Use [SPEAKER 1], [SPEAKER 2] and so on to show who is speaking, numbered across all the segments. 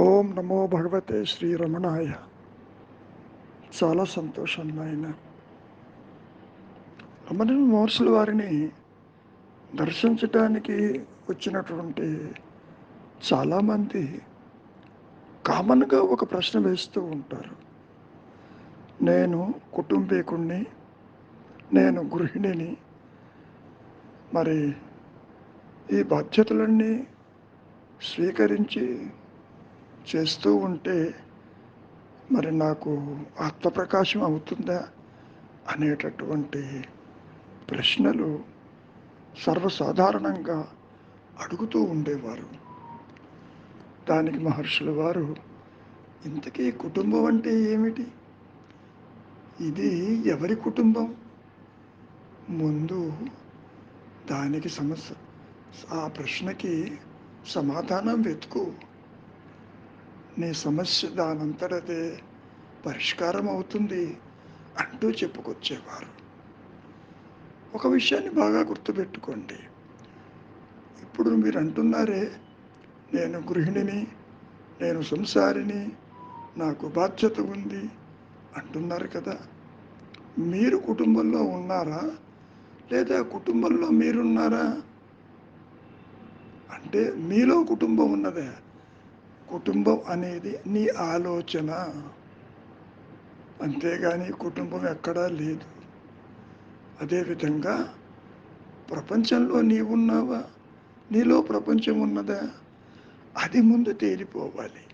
[SPEAKER 1] ఓం నమో భగవతే శ్రీరమణాయ. చాలా సంతోషం నాయన. రమణ మహర్షుల వారిని దర్శించడానికి వచ్చినటువంటి చాలామంది కామన్గా ఒక ప్రశ్న వేస్తూ ఉంటారు. నేను కుటుంబీకుణ్ణి నేను గృహిణిని మరి ఈ బాధ్యతలన్నీ స్వీకరించి చేస్తూ ఉంటే మరి నాకు ఆత్మప్రకాశం అవుతుందా అనేటటువంటి ప్రశ్నలు సర్వసాధారణంగా అడుగుతూ ఉండేవారు. దానికి మహర్షుల వారు ఇంతకీ కుటుంబం అంటే ఏమిటి? ఇది ఎవరి కుటుంబం? ముందు దానికి సమస్య ఆ ప్రశ్నకి సమాధానం వెతుకు. నీ సమస్య దానంతటదే పరిష్కారం అవుతుంది అంటూ చెప్పుకొచ్చేవారు. ఒక విషయాన్ని బాగా గుర్తుపెట్టుకోండి. ఇప్పుడు మీరు అంటున్నారే నేను గృహిణిని నేను సంసారిని నాకు బాధ్యత ఉంది అంటున్నారు కదా. మీరు కుటుంబంలో ఉన్నారా? లేదా కుటుంబంలో మీరున్నారా? అంటే మీలో కుటుంబం ఉన్నదే. కుటుంబం అనేది నీ ఆలోచన. అంతేగాని కుటుంబం ఎక్కడా లేదు. అదేవిధంగా ప్రపంచంలో నీవున్నావా? నీలో ప్రపంచం ఉన్నదా? అది ముందు తేలిపోవాలి.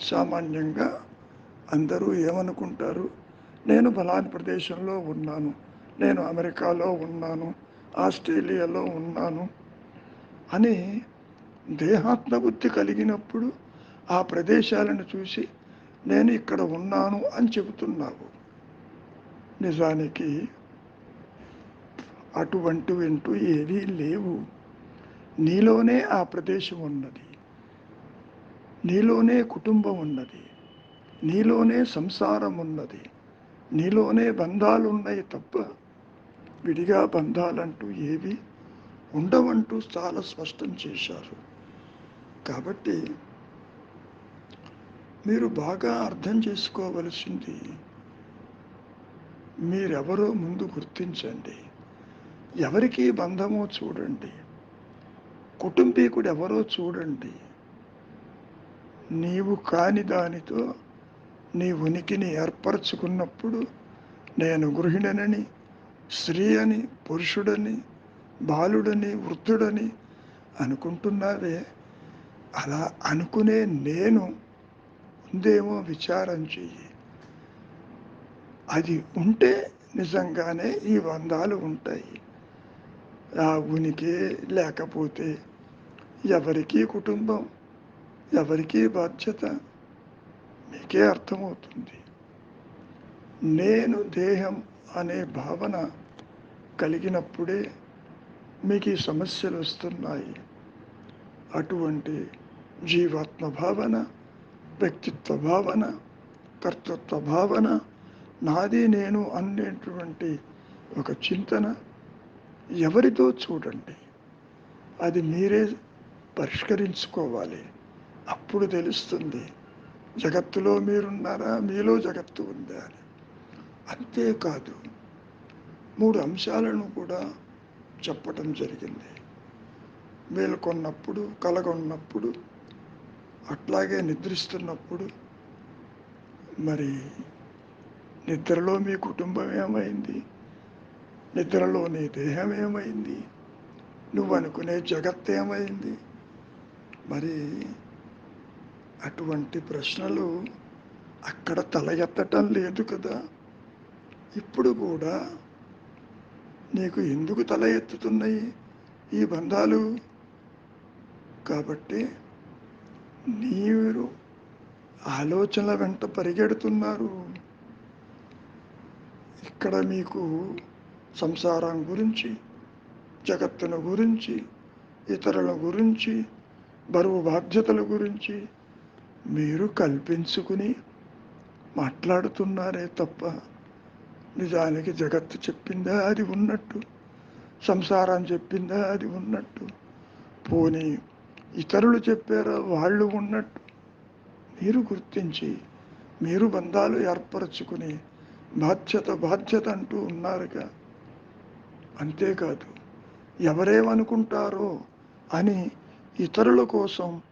[SPEAKER 1] సామాన్యంగా అందరూ ఏమనుకుంటారు? నేను బలాని ప్రదేశంలో ఉన్నాను. నేను అమెరికాలో ఉన్నాను. ఆస్ట్రేలియాలో ఉన్నాను. అని దేహాత్మబుద్ధి కలిగినప్పుడు ఆ ప్రదేశాలను చూసి నేను ఇక్కడ ఉన్నాను అని చెబుతున్నావు. నిజానికి అటువంటి అంటూ ఏవీ లేవు. నీలోనే ఆ ప్రదేశం ఉన్నది. నీలోనే కుటుంబం ఉన్నది. నీలోనే సంసారం ఉన్నది. నీలోనే బంధాలు ఉన్నాయి తప్ప విడిగా బంధాలంటూ ఏవి ఉండవంటూ చాలా స్పష్టం చేశారు. కాబట్టి మీరు బాగా అర్థం చేసుకోవలసింది. మీరెవరో ముందు గుర్తించండి. ఎవరికి బంధమో చూడండి. కుటుంబీకుడు ఎవరో చూడండి. నీవు కాని దానితో నీ ఉనికిని ఏర్పరచుకున్నప్పుడు నేను గృహిణనని స్త్రీ అని పురుషుడని బాలుడని వృద్ధుడని అనుకుంటున్నావే? అలా అనుకునే నేను ఉందేమో విచారం చెయ్యి. అది ఉంటే నిజంగానే ఈ బంధాలు ఉంటాయి. ఆ ఉనికి లేకపోతే ఎవరికి కుటుంబం ఎవరికి బాధ్యత? మీకే అర్థమవుతుంది. నేను దేహం అనే భావన కలిగినప్పుడే మీకు ఈ సమస్యలు వస్తున్నాయి. అటువంటి జీవాత్మ భావన వ్యక్తిత్వ భావన కర్తృత్వ భావన నాది నేను అనేటువంటి ఒక చింతన ఎవరితో చూడండి. అది మీరే పరిష్కరించుకోవాలి. అప్పుడు తెలుస్తుంది జగత్తులో మీరున్నారా మీలో జగత్తు ఉందా అని. అంతేకాదు మూడు అంశాలను కూడా చెప్పటం జరిగింది. మేలుకొన్నప్పుడు కలగొన్నప్పుడు అట్లాగే నిద్రిస్తున్నప్పుడు మరి నిద్రలో మీ కుటుంబం ఏమైంది? నిద్రలో నీ దేహం ఏమైంది? నువ్వు అనుకునే జగత్ ఏమైంది? మరి అటువంటి ప్రశ్నలు అక్కడ తల ఎత్తటం లేదు కదా. ఇప్పుడు కూడా నీకు ఎందుకు తల ఎత్తుతున్నాయి ఈ బంధాలు? కాబట్టి నీరు ఆలోచనల వెంట పరిగెడుతున్నారు. ఇక్కడ మీకు సంసారం గురించి జగత్తును గురించి ఇతరుల గురించి బరువు బాధ్యతల గురించి మీరు కల్పించుకుని మాట్లాడుతున్నారే తప్ప నిజానికి జగత్తు చెప్పిందా అది ఉన్నట్టు సంసారం చెప్పిందా అది ఉన్నట్టు. పోనీ ఇతరులు చెప్పారా వాళ్ళు ఉన్నట్టు. మీరు గుర్తించి మీరు బంధాలు ఏర్పరచుకుని బాధ్యత బాధ్యత అంటూ ఉన్నారుగా. అంతేకాదు ఎవరేమనుకుంటారో అని ఇతరుల కోసం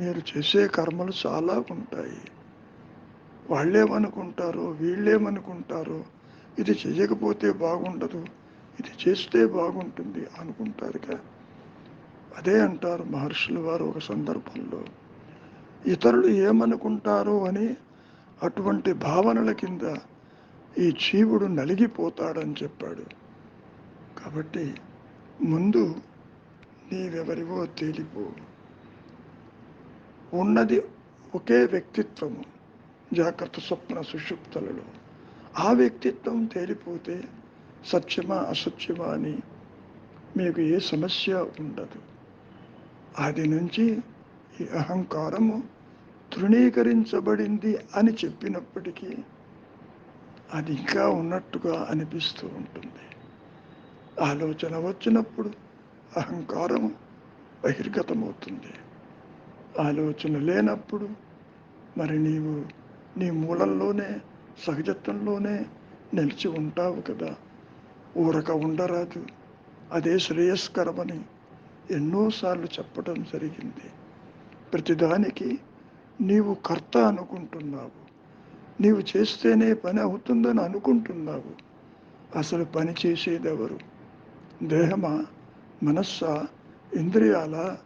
[SPEAKER 1] మీరు చేసే కర్మలు చాలా ఉంటాయి. వాళ్ళేమనుకుంటారో వీళ్ళేమనుకుంటారో ఇది చేయకపోతే బాగుండదు ఇది చేస్తే బాగుంటుంది అనుకుంటారుగా. అదే అంటారు మహర్షులు వారు ఒక సందర్భంలో. ఇతరులు ఏమనుకుంటారు అని అటువంటి భావనల కింద ఈ జీవుడు నలిగిపోతాడని చెప్పాడు. కాబట్టి ముందు నీవెవరివో తేలిపో. ఉన్నది ఒకే వ్యక్తిత్వము జాగ్రత్త స్వప్న సుషుప్తలలో. ఆ వ్యక్తిత్వం తేలిపోతే సత్యమా అసత్యమా అని మీకు ఏ సమస్య ఉండదు. అది నుంచి ఈ అహంకారము తృణీకరించబడింది అని చెప్పినప్పటికీ అది ఇంకా ఉన్నట్టుగా అనిపిస్తూ ఉంటుంది. ఆలోచన వచ్చినప్పుడు అహంకారము బహిర్గతమవుతుంది. ఆలోచన లేనప్పుడు మరి నీవు నీ మూలంలోనే సహజత్వంలోనే నిలిచి ఉంటావు కదా. ఊరక ఉండరాదు. అదే శ్రేయస్కరమని ఎన్నోసార్లు చెప్పడం జరిగింది. ప్రతిదానికి నీవు కర్త అనుకుంటున్నావు. నీవు చేస్తేనే పని అవుతుందని అనుకుంటున్నావు. అసలు పని చేసేదెవరు? దేహమా? మనస్సా? ఇంద్రియాల?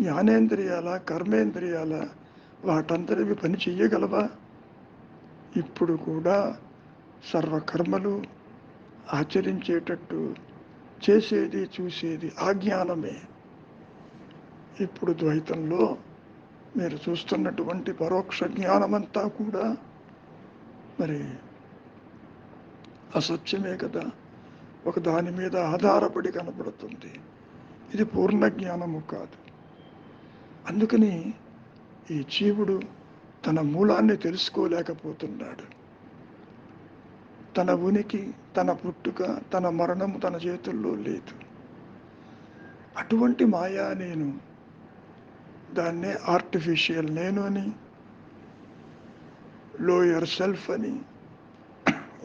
[SPEAKER 1] జ్ఞానేంద్రియాల? కర్మేంద్రియాల? వాటంతటివి పని చెయ్యగలవా? ఇప్పుడు కూడా సర్వకర్మలు ఆచరించేటట్టు చేసేది చూసేది ఆ జ్ఞానమే. ఇప్పుడు ద్వైతంలో మీరు చూస్తున్నటువంటి పరోక్ష జ్ఞానమంతా కూడా మరి అసత్యమే కదా. ఒక దాని మీద ఆధారపడి కనబడుతుంది ఇది పూర్ణ జ్ఞానము కాదు. అందుకని ఈ జీవుడు తన మూలాన్ని తెలుసుకోలేకపోతున్నాడు. తన ఉనికి తన పుట్టుక తన మరణం తన చేతుల్లో లేదు. అటువంటి మాయా నేను దాన్నే ఆర్టిఫిషియల్ నేను అని లోయర్ సెల్ఫ్ అని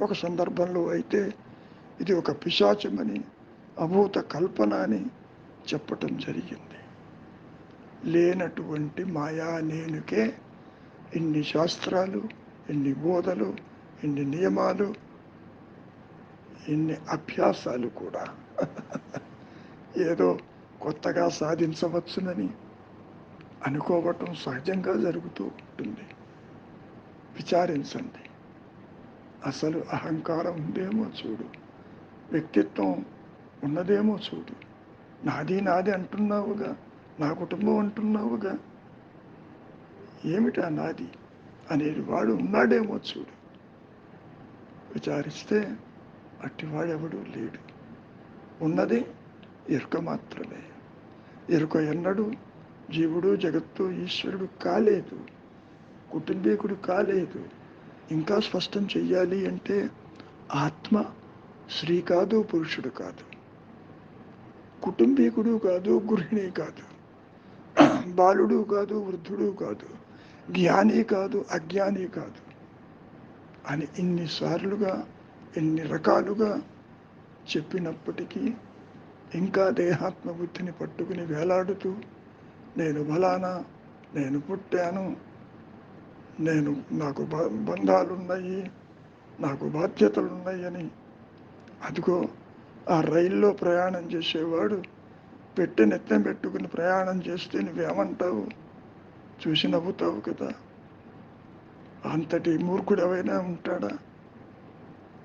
[SPEAKER 1] ఒక సందర్భంలో అయితే ఇది ఒక పిశాచమని అభూత కల్పన అని చెప్పటం జరిగింది. లేనటువంటి మాయా నేనుకే ఇన్ని శాస్త్రాలు ఇన్ని బోధలు ఇన్ని నియమాలు ఇన్ని అభ్యాసాలు కూడా. ఏదో కొత్తగా సాధించవచ్చునని అనుకోవటం సహజంగా జరుగుతూ ఉంటుంది. విచారించండి. అసలు అహంకారం ఉందేమో చూడు. వ్యక్తిత్వం ఉన్నదేమో చూడు. నాది నాది అంటున్నావుగా. నా కుటుంబం అంటున్నావుగా. ఏమిటా నాది? అనేది వాడు ఉన్నాడేమో చూడు. విచారిస్తే అట్టివాడెవడూ లేడు. ఉన్నది ఎరుక మాత్రమే. ఎరుక ఎన్నడు జీవుడు జగత్తు ఈశ్వరుడు కాలేదు. కుటుంబీకుడు కాలేదు. ఇంకా స్పష్టం చెయ్యాలి అంటే ఆత్మ స్త్రీ కాదు పురుషుడు కాదు. కుటుంబీకుడు కాదు గృహిణి కాదు. బాలుడు కాదు వృద్ధుడు కాదు. జ్ఞాని కాదు అజ్ఞాని కాదు. అని ఇన్నిసార్లుగా ఎన్ని రకాలుగా చెప్పినప్పటికీ ఇంకా దేహాత్మ బుద్ధిని పట్టుకుని వేలాడుతూ నేను బలానా నేను పుట్టాను నేను నాకు బ- బంధాలున్నాయి నాకు బాధ్యతలున్నాయి అని అదిగో ఆ రైల్లో ప్రయాణం చేసేవాడు పెట్టి నెత్తం పెట్టుకుని ప్రయాణం చేస్తే నువ్వేమంటావు? చూసి నవ్వుతావు కదా. అంతటి మూర్ఖుడవైనా ఉంటాడా?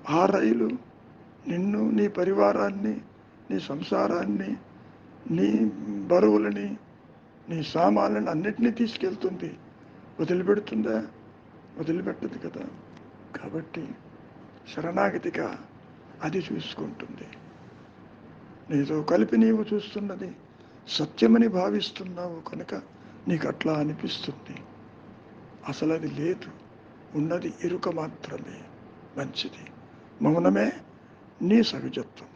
[SPEAKER 1] ఆ రైలు నిన్ను నీ పరివారాన్ని నీ సంసారాన్ని నీ బరువులని నీ సామాన్లను అన్నిటినీ తీసుకెళ్తుంది. వదిలిపెడుతుందా? వదిలిపెట్టదు కదా. కాబట్టి శరణాగతిగా అది చూసుకుంటుంది. నీతో కలిపి నీవు చూస్తున్నది సత్యమని భావిస్తున్నావు కనుక నీకు అట్లా అనిపిస్తుంది. అసలు అది లేదు. ఉన్నది ఇరుక మాత్రమే. మంచిది. మౌనమే నీ సహజత్వం